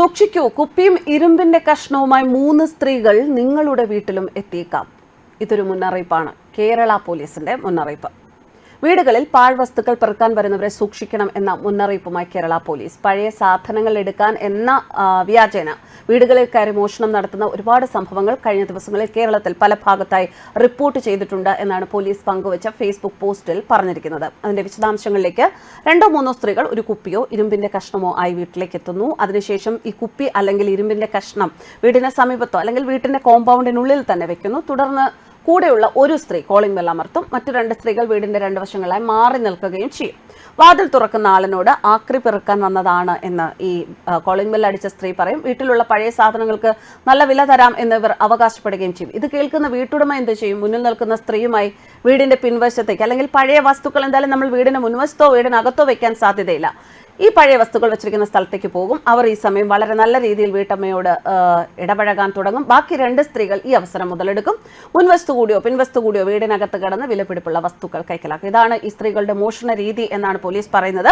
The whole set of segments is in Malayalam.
സൂക്ഷിക്കൂ. കുപ്പിയും ഇരുമ്പിന്റെ കഷ്ണവുമായി മൂന്ന് സ്ത്രീകൾ നിങ്ങളുടെ വീട്ടിലും എത്തിയേക്കാം. ഇതൊരു മുന്നറിയിപ്പാണ്. കേരള പോലീസിന്റെ മുന്നറിയിപ്പ്. വീടുകളിൽ പാഴ്വസ്തുക്കൾ പെറുക്കാൻ വരുന്നവരെ സൂക്ഷിക്കണം എന്ന മുന്നറിയിപ്പുമായി കേരള പോലീസ്. പഴയ സാധനങ്ങൾ എടുക്കാൻ എന്ന വ്യാജേന വീടുകളിൽ കയറി മോഷണം നടത്തുന്ന ഒരുപാട് സംഭവങ്ങൾ കഴിഞ്ഞ ദിവസങ്ങളിൽ കേരളത്തിൽ പല ഭാഗത്തായി റിപ്പോർട്ട് ചെയ്തിട്ടുണ്ട് എന്നാണ് പോലീസ് പങ്കുവച്ച ഫേസ്ബുക്ക് പോസ്റ്റിൽ പറഞ്ഞിരിക്കുന്നത്. അതിന്റെ വിശദാംശങ്ങളിലേക്ക് രണ്ടോ മൂന്നോ സ്ത്രീകൾ ഒരു കുപ്പിയോ ഇരുമ്പിന്റെ കഷ്ണമോ ആയി വീട്ടിലേക്ക് എത്തുന്നു. അതിനുശേഷം ഈ കുപ്പി അല്ലെങ്കിൽ ഇരുമ്പിന്റെ കഷ്ണം വീടിന് സമീപത്തോ അല്ലെങ്കിൽ വീട്ടിന്റെ കോമ്പൗണ്ടിനുള്ളിൽ തന്നെ വെക്കുന്നു. തുടർന്ന് കൂടെയുള്ള ഒരു സ്ത്രീ കോളിംഗ് ബെൽ അമർത്തും. മറ്റു രണ്ട് സ്ത്രീകൾ വീടിന്റെ രണ്ട് വശങ്ങളായി മാറി നിൽക്കുകയും ചെയ്യും. വാതിൽ തുറക്കുന്ന ആളിനോട് ആക്രി പെറുക്കാൻ വന്നതാണ് എന്ന് ഈ കോളിംഗ് ബെൽ അടിച്ച സ്ത്രീ പറയും. വീട്ടിലുള്ള പഴയ സാധനങ്ങൾക്ക് നല്ല വില തരാം എന്നിവർ അവകാശപ്പെടുകയും ചെയ്യും. ഇത് കേൾക്കുന്ന വീട്ടുടമ എന്ത് ചെയ്യും? മുന്നിൽ നിൽക്കുന്ന സ്ത്രീയുമായി വീടിന്റെ പിൻവശത്തേക്ക്. അല്ലെങ്കിൽ പഴയ വസ്തുക്കൾ എന്തായാലും നമ്മൾ വീടിന്റെ മുൻവശത്തോ വീടിനകത്തോ വെക്കാൻ സാധ്യതയില്ല. ഈ പഴയ വസ്തുക്കൾ വെച്ചിരിക്കുന്ന സ്ഥലത്തേക്ക് പോകും. അവർ ഈ സമയം വളരെ നല്ല രീതിയിൽ വീട്ടമ്മയോട് ഇടപഴകാൻ തുടങ്ങും. ബാക്കി രണ്ട് സ്ത്രീകൾ ഈ അവസരം മുതലെടുക്കും. മുൻവസ്തു കൂടിയോ പിൻവസ്തു കൂടിയോ വീടിനകത്ത് കിടന്ന് വിലപിടിപ്പുള്ള വസ്തുക്കൾ കൈക്കലാക്കും. ഇതാണ് ഈ സ്ത്രീകളുടെ മോഷണ രീതി എന്നാണ് പോലീസ് പറയുന്നത്.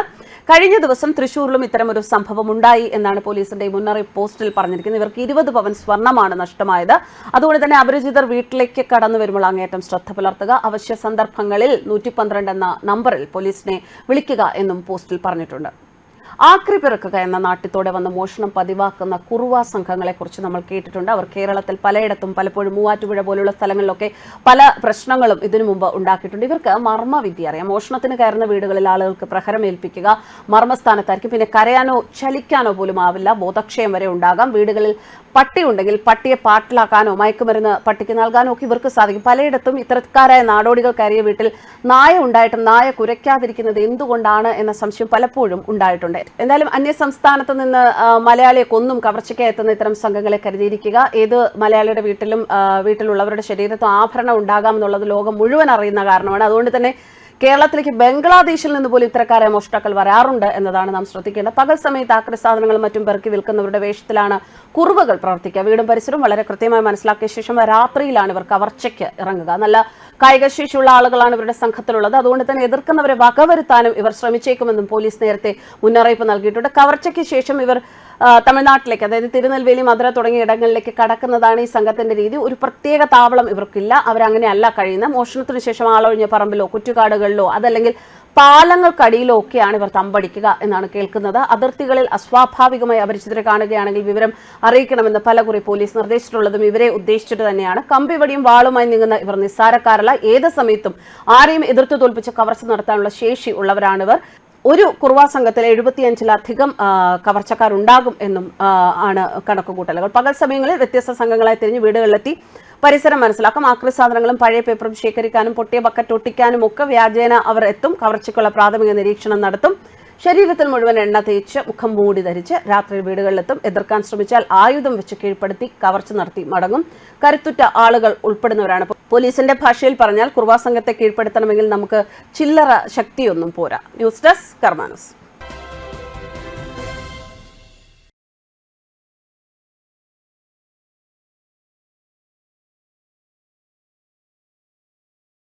കഴിഞ്ഞ ദിവസം തൃശൂരിലും ഇത്തരമൊരു സംഭവം ഉണ്ടായി എന്നാണ് പോലീസിന്റെ മുന്നറിയിപ്പ് പോസ്റ്റിൽ പറഞ്ഞിരിക്കുന്നത്. ഇവർക്ക് ഇരുപത് പവൻ സ്വർണമാണ് നഷ്ടമായത്. അതുകൊണ്ട് തന്നെ അപരിചിതർ വീട്ടിലേക്ക് കടന്നു വരുമ്പോൾ അങ്ങേറ്റം ശ്രദ്ധ പുലർത്തുക. അവശ്യ സന്ദർഭങ്ങളിൽ നൂറ്റി പന്ത്രണ്ട് എന്ന നമ്പറിൽ പോലീസിനെ വിളിക്കുക എന്നും പോസ്റ്റിൽ പറഞ്ഞിട്ടുണ്ട്. ആക്രി പിറക്കുക എന്ന നാട്യത്തോടെ വന്ന് മോഷണം പതിവാക്കുന്ന കുറുവ സംഘങ്ങളെക്കുറിച്ച് നമ്മൾ കേട്ടിട്ടുണ്ട്. അവർ കേരളത്തിൽ പലയിടത്തും പലപ്പോഴും മൂവാറ്റുപുഴ പോലുള്ള സ്ഥലങ്ങളിലൊക്കെ പല പ്രശ്നങ്ങളും ഇതിനു മുമ്പ് ഉണ്ടാക്കിയിട്ടുണ്ട്. ഇവർക്ക് മർമ്മവിദ്യ അറിയാം. മോഷണത്തിന് കയറുന്ന വീടുകളിൽ ആളുകൾക്ക് പ്രഹരമേൽപ്പിക്കുക മർമ്മസ്ഥാനത്തായിരിക്കും. പിന്നെ കരയാനോ ചലിക്കാനോ പോലും ആവില്ല. ബോധക്ഷയം വരെ ഉണ്ടാകാം. വീടുകളിൽ പട്ടി ഉണ്ടെങ്കിൽ പട്ടിയെ പാട്ടിലാക്കാനോ മയക്കുമരുന്ന് പട്ടിക്ക് നൽകാനോ ഒക്കെ ഇവർക്ക് സാധിക്കും. പലയിടത്തും ഇത്തരക്കാരായ നാടോടികൾ കയറിയ വീട്ടിൽ നായ ഉണ്ടായിട്ടും നായ കുരയ്ക്കാതിരിക്കുന്നത് എന്തുകൊണ്ടാണ് എന്ന സംശയം പലപ്പോഴും ഉണ്ടായിട്ടുണ്ട്. എന്തായാലും അന്യ സംസ്ഥാനത്ത് നിന്ന് മലയാളിയെ കൊന്നും കവർച്ചയ്ക്കായി എത്തുന്ന ഇത്തരം സംഘങ്ങളെ കരുതിയിരിക്കുക. ഏത് മലയാളിയുടെ വീട്ടിലും വീട്ടിലുള്ളവരുടെ ശരീരത്തും ആഭരണം ഉണ്ടാകാമെന്നുള്ളത് ലോകം മുഴുവൻ അറിയുന്ന കാരണമാണ്. അതുകൊണ്ട് തന്നെ കേരളത്തിലേക്ക് ബംഗ്ലാദേശിൽ നിന്ന് പോലും ഇത്തരക്കാരെ മോഷ്ടാക്കൾ വരാറുണ്ട് എന്നതാണ് നാം ശ്രദ്ധിക്കേണ്ടത്. പകൽ സമയത്ത് ആക്രി സാധനങ്ങളും മറ്റും പെറുക്കി വിൽക്കുന്നവരുടെ വേഷത്തിലാണ് കുറുവകൾ പ്രവർത്തിക്കുക. വീടും പരിസരവും വളരെ കൃത്യമായി മനസ്സിലാക്കിയ ശേഷം രാത്രിയിലാണ് ഇവർ കവർച്ചയ്ക്ക് ഇറങ്ങുക. നല്ല കായികശേഷിയുള്ള ആളുകളാണ് ഇവരുടെ സംഘത്തിലുള്ളത്. അതുകൊണ്ട് തന്നെ എതിർക്കുന്നവരെ വകവരുത്താനും ഇവർ ശ്രമിച്ചേക്കുമെന്നും പോലീസ് നേരത്തെ മുന്നറിയിപ്പ് നൽകിയിട്ടുണ്ട്. കവർച്ചയ്ക്ക് ശേഷം ഇവർ തമിഴ്നാട്ടിലേക്ക് അതായത് തിരുനെൽവേലി മധുര തുടങ്ങിയ ഇടങ്ങളിലേക്ക് കടക്കുന്നതാണ് ഈ സംഘത്തിന്റെ രീതി. ഒരു പ്രത്യേക താവളം ഇവർക്കില്ല. അവരങ്ങനെയല്ല കഴിയുന്നത് മോഷണത്തിന് ശേഷം ആളൊഴിഞ്ഞ പറമ്പിലോ കുറ്റുകാടുകളിലോ അതല്ലെങ്കിൽ പാലങ്ങൾക്കടിയിലോ ഒക്കെയാണ് ഇവർ തമ്പടിക്കുക എന്നാണ് കേൾക്കുന്നത്. അതിർത്തികളിൽ അസ്വാഭാവികമായി അപരിചിതരെ കാണുകയാണെങ്കിൽ വിവരം അറിയിക്കണമെന്ന് പലകുറി പോലീസ് നിർദ്ദേശിച്ചിട്ടുള്ളതും ഇവരെ ഉദ്ദേശിച്ചിട്ട് തന്നെയാണ്. കമ്പിവടിയും വാളുമായി നീങ്ങുന്ന ഇവർ നിസ്സാരക്കാരല്ല. ഏത് സമയത്തും ആരെയും എതിർത്ത് തോൽപ്പിച്ച് കവർച്ച നടത്താനുള്ള ശേഷി ഉള്ളവരാണിവർ. ഒരു കുർവാ സംഘത്തിൽ എഴുപത്തിയഞ്ചിലധികം കവർച്ചക്കാരുണ്ടാകും എന്നും ആണ് കണക്കുകൂട്ടലുകൾ. പകൽ സമയങ്ങളിൽ വ്യത്യസ്ത സംഘങ്ങളായി തിരിഞ്ഞ് വീടുകളിലെത്തി പരിസരം മനസ്സിലാക്കും. ആക്രി സാധനങ്ങളും പഴയ പേപ്പറും ശേഖരിക്കാനും പൊട്ടിയ ബക്കറ്റ് ഒട്ടിക്കാനും ഒക്കെ വ്യാജേന അവർ എത്തും. കവർച്ചയ്ക്കുള്ള പ്രാഥമിക നിരീക്ഷണം നടത്തും. ശരീരത്തിൽ മുഴുവൻ എണ്ണ തേച്ച് മുഖം മൂടി ധരിച്ച് രാത്രി വീടുകളിലെത്തും. എതിർക്കാൻ ശ്രമിച്ചാൽ ആയുധം വെച്ച് കീഴ്പ്പെടുത്തി കവർച്ച നടത്തി മടങ്ങും. കരുത്തുറ്റ ആളുകൾ ഉൾപ്പെടുന്നവരാണ് പോലീസിന്റെ ഭാഷയിൽ പറഞ്ഞാൽ കുർവാ സംഘത്തെ കീഴ്പ്പെടുത്തണമെങ്കിൽ നമുക്ക് ചില്ലറ ശക്തിയൊന്നും പോരാ. News desk കർമാനസ്.